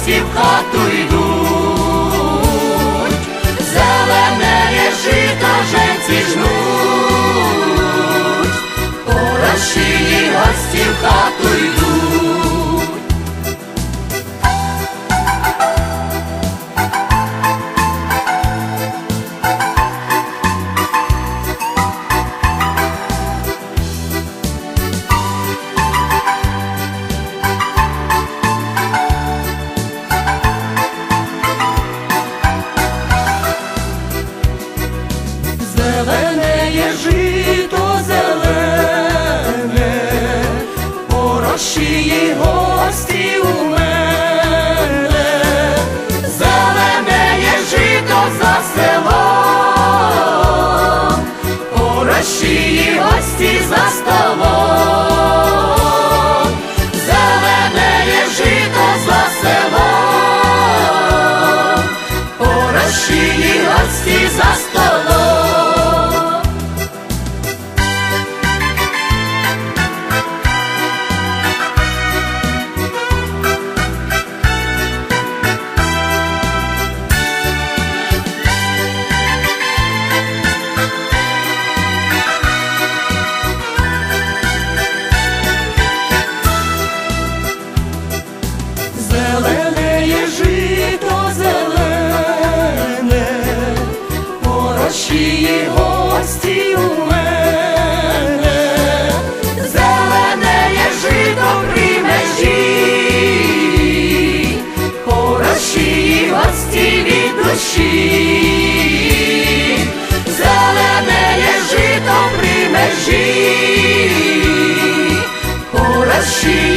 гості в хату йду. Хороші гості у мене, зелене жито при межі, хороші гості від душі, зелене є жито при межі, хороші.